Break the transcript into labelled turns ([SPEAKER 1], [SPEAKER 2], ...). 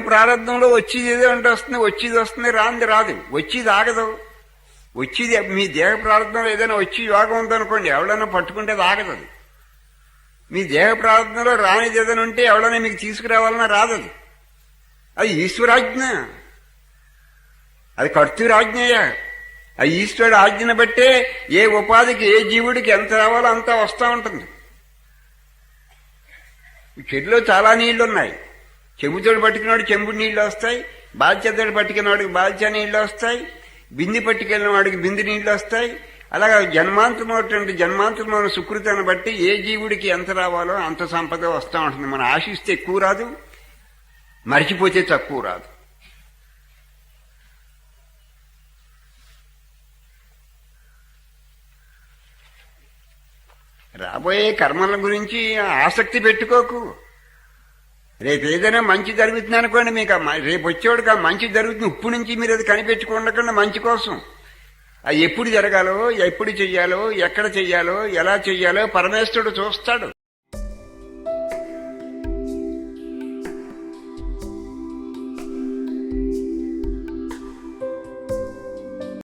[SPEAKER 1] ప్రారంభంలో వచ్చేది ఏదో అంటే వస్తుంది వచ్చేది వస్తుంది రాంది రాదు. వచ్చేది ఆగదు. వచ్చేది మీ దేహ ప్రార్థనలో ఏదైనా వచ్చి యోగం ఉందనుకోండి ఎవడైనా పట్టుకుంటే అది ఆగదు అది. మీ దేహ ప్రార్థనలో రానిది ఏదైనా ఉంటే ఎవడైనా మీకు తీసుకురావాలన్నా రాదు అది. అది ఈశ్వరాజ్ఞ. అది కర్తూరాజ్ఞయ్య. ఆ ఈశ్వరుడు ఆజ్ఞను బట్టే ఏ ఉపాధికి ఏ జీవుడికి ఎంత రావాలో అంతా వస్తూ ఉంటుంది. ఈ చాలా నీళ్ళు ఉన్నాయి చెంబుతోడు పట్టుకున్నాడు చెంబు నీళ్ళు వస్తాయి బాధ్యతడు పట్టుకున్నవాడికి బాధ్య నీళ్ళు వస్తాయి బింది పట్టుకెళ్ళిన వాడికి బింది నీళ్ళు వస్తాయి. అలాగా జన్మాంతమైనటువంటి జన్మాంతమైన సుకృతాన్ని బట్టి ఏ జీవుడికి ఎంత రావాలో అంత సంపద వస్తూ ఉంటుంది. మనం ఆశిస్తే ఎక్కువ రాదు మరిచిపోతే తక్కువ రాదు. రాబోయే కర్మల గురించి ఆసక్తి పెట్టుకోకు. రేపు ఏదైనా మంచి జరుగుతుంది అనుకోండి మీకు రేపు వచ్చేవాడికి ఆ మంచి జరుగుతుంది. ఇప్పుడు నుంచి మీరు అది కనిపెట్టుకోకుండా మంచి కోసం. అది ఎప్పుడు జరగాలో ఎప్పుడు చెయ్యాలో ఎక్కడ చెయ్యాలో ఎలా చెయ్యాలో పరమేశ్వరుడు చూస్తాడు.